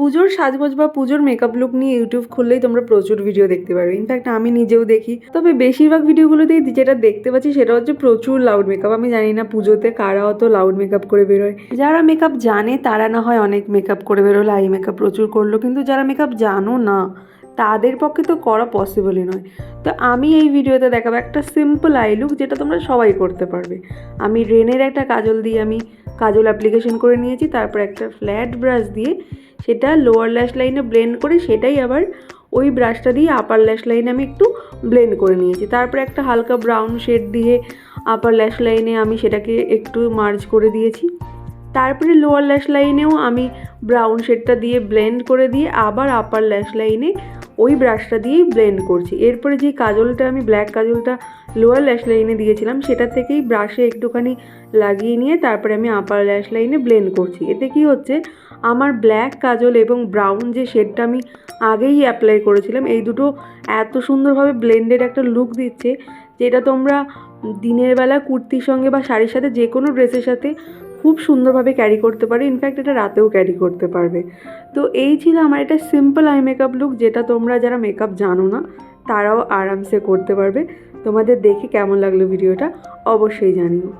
পুজোর সাজগোজ বা পুজোর মেকআপ লুক নিয়ে ইউটিউব খুললেই তোমরা প্রচুর ভিডিও দেখতে পারবে। ইনফ্যাক্ট আমি নিজেও দেখি। তবে বেশিরভাগ ভিডিওগুলোতেই যেটা দেখতে পাচ্ছি সেটা হচ্ছে প্রচুর লাউড মেকআপ আমি জানি না পুজোতে কারা অত লাউড মেকআপ করে বেরোয়। যারা মেকআপ জানে, তারা না হয় অনেক মেকআপ করে বেরোলো। আই মেকআপ প্রচুর করল। কিন্তু যারা মেকআপ জানো না তাদের পক্ষে তো করা পসিবলই নয়। তো আমি এই ভিডিওতে দেখাবো একটা সিম্পল আই লুক যেটা তোমরা সবাই করতে পারবে। আমি রেনের একটা কাজল দিয়ে আমি কাজল অ্যাপ্লিকেশন করে নিয়েছি, তারপর একটা ফ্ল্যাট ব্রাশ দিয়ে সেটা লোয়ার ল্যাশ লাইনে ব্লেন্ড করে সেটাই আবার ওই ব্রাশটা দিয়ে আপার ল্যাশ লাইনে আমি একটু ব্লেন্ড করে নিয়েছি। তারপরে একটা হালকা ব্রাউন শেড দিয়ে আপার ল্যাশ লাইনে আমি সেটাকে একটু মার্জ করে দিয়েছি। তারপরে লোয়ার ল্যাশ লাইনেও আমি ব্রাউন শেডটা দিয়ে ব্লেন্ড করে দিয়ে আবার আপার ল্যাশ লাইনে ওই ব্রাশটা দিয়েই ব্লেন্ড করছি। এরপরে যে কাজলটা, আমি ব্ল্যাক কাজলটা লোয়ার ল্যাশ লাইনে দিয়েছিলাম, সেটা থেকেই ব্রাশে একটুখানি লাগিয়ে নিয়ে তারপরে আমি আপার ল্যাশ লাইনে ব্লেন্ড করছি। এতে কি হচ্ছে, আমার ব্ল্যাক কাজল এবং ব্রাউন যে শেডটা আমি আগেই অ্যাপ্লাই করেছিলাম, এই দুটো এত সুন্দরভাবে ব্লেন্ডেড একটা লুক দিচ্ছে, যেটা তোমরা দিনের বেলা কুর্তির সঙ্গে বা শাড়ির সাথে যে কোনো ড্রেসের সাথে খুব সুন্দরভাবে ক্যারি করতে পারে। ইনফ্যাক্ট এটা রাতেও ক্যারি করতে পারবে। তো এই ছিল আমার এটা সিম্পল আই মেকআপ লুক যেটা তোমরা যারা মেকআপ জানো না, তারাও আরামসে করতে পারবে। তোমাদের দেখে কেমন লাগল ভিডিওটা অবশ্যই জানিও।